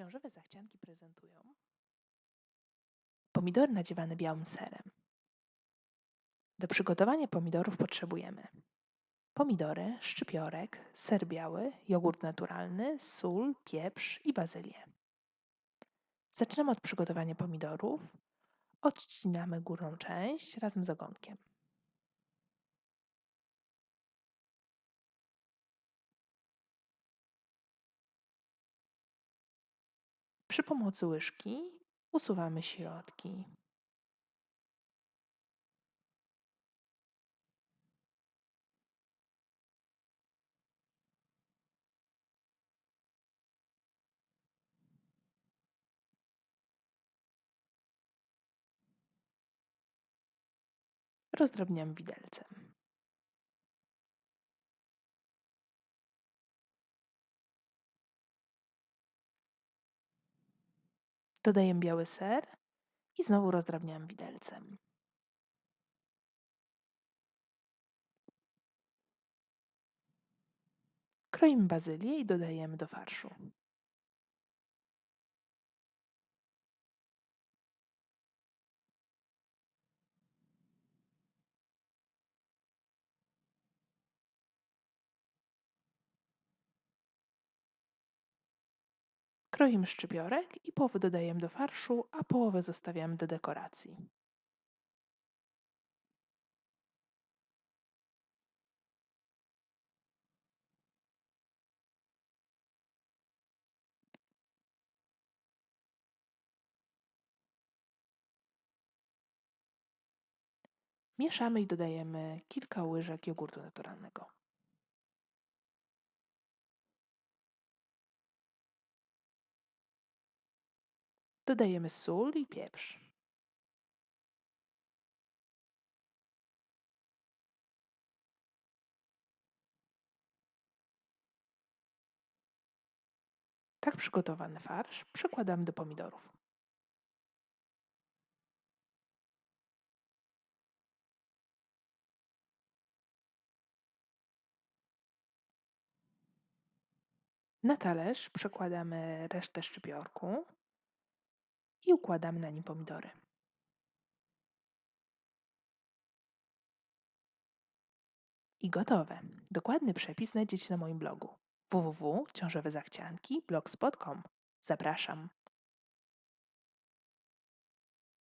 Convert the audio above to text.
Ciążowe zachcianki prezentują pomidory nadziewane białym serem. Do przygotowania pomidorów potrzebujemy pomidory, szczypiorek, ser biały, jogurt naturalny, sól, pieprz i bazylię. Zaczynamy od przygotowania pomidorów. Odcinamy górną część razem z ogonkiem. Przy pomocy łyżki usuwamy środki. Rozdrobniam widelcem. Dodaję biały ser i znowu rozdrabniam widelcem. Kroimy bazylię i dodajemy do farszu. Kroimy szczypiorek i połowę dodajemy do farszu, a połowę zostawiamy do dekoracji. Mieszamy i dodajemy kilka łyżek jogurtu naturalnego. Dodajemy sól i pieprz. Tak przygotowany farsz przekładamy do pomidorów. Na talerz przekładamy resztę szczypiorku i układamy na nim pomidory. I gotowe. Dokładny przepis znajdziecie na moim blogu www.ciążowezachcianki.blogspot.com. Zapraszam.